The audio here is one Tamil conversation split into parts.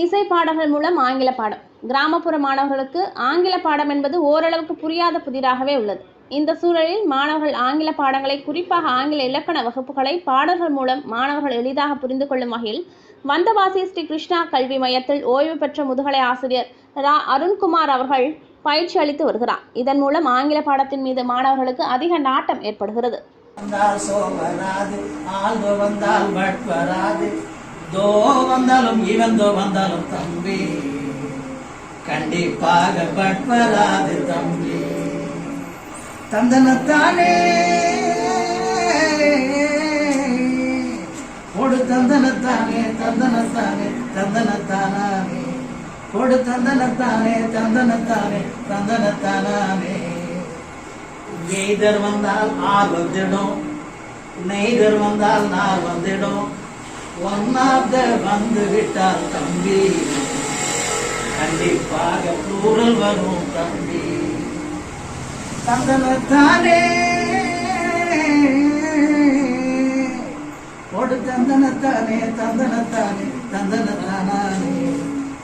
இசை பாடல்கள் மூலம் ஆங்கில பாடம். கிராமப்புற மாணவர்களுக்கு ஆங்கில பாடம் என்பது ஓரளவுக்கு புரியாத புதிராகவே உள்ளது. இந்த சூழலில் மாணவர்கள் ஆங்கில பாடங்களை குறிப்பாக ஆங்கில இலக்கண வகுப்புகளை பாடல்கள் மூலம் மாணவர்கள் எளிதாக புரிந்து கொள்ளும் வகையில் வந்தவாசி ஸ்ரீ கிருஷ்ணா கல்வி மையத்தில் ஓய்வு பெற்ற முதுகலை ஆசிரியர் ரா. அருண்குமார் அவர்கள் பயிற்சி அளித்து வருகிறார். இதன் மூலம் ஆங்கில பாடத்தின் மீது மாணவர்களுக்கு அதிக நாட்டம் ஏற்படுகிறது. வந்தால் தோ வந்தாலும் இவந்தோ வந்தாலும் தம்பி. கண்டிப்பாக பட்வராது தம்பி. தந்தனத்தானே. கொடு தந்தனத்தானே தந்தனத்தானே தந்தனத்தானே கொடு தந்தனத்தானே தந்தனத்தானே தந்தனத்தானே எய்தர் வந்தால் ஆர் வந்துடும். நெய்தர் வந்தால் நார் வந்துடும். ஒன்னாத வந்து விட்டால் தம்பி. கண்டிப்பாக கூறல் வரும் தம்பி. தந்தனத்தானே. கொடு தந்தனத்தானே தந்தனத்தானே தந்தனத்தானே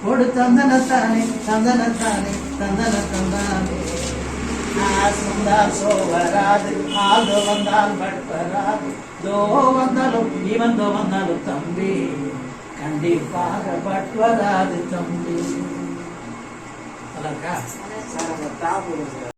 கொடு தந்தனத்தானே தந்தனத்தானே தந்தன தந்தானே ஆஸ் வந்தால் ஆள் வந்தால் பட் தோ வந்தாலும் இவந்தோ வந்தாலும் கண்டிப்பாக பட் வராது தம்பி நல்லா இருக்கா? சார், அந்த தாபு